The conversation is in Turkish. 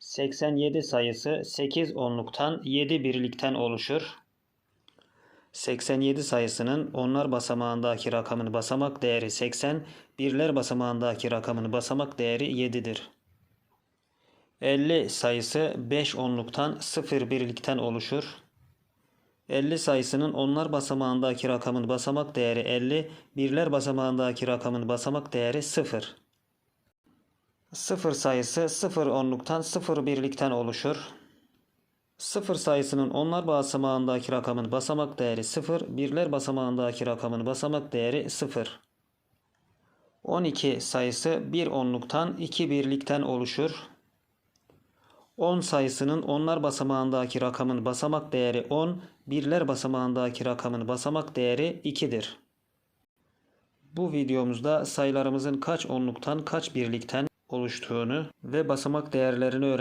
87 sayısı 8 onluktan 7 birlikten oluşur. 87 sayısının onlar basamağındaki rakamın basamak değeri 80, birler basamağındaki rakamın basamak değeri 7'dir. 50 sayısı 5 onluktan 0 birlikten oluşur. 50 sayısının onlar basamağındaki rakamın basamak değeri 50, birler basamağındaki rakamın basamak değeri 0. 0 sayısı 0 onluktan 0 birlikten oluşur. 0 sayısının onlar basamağındaki rakamın basamak değeri 0, birler basamağındaki rakamın basamak değeri 0. 12 sayısı 1 onluktan 2 birlikten oluşur. 10 sayısının onlar basamağındaki rakamın basamak değeri 10, birler basamağındaki rakamın basamak değeri 2'dir. Bu videomuzda sayılarımızın kaç onluktan kaç birlikten oluştuğunu ve basamak değerlerini öğrendik.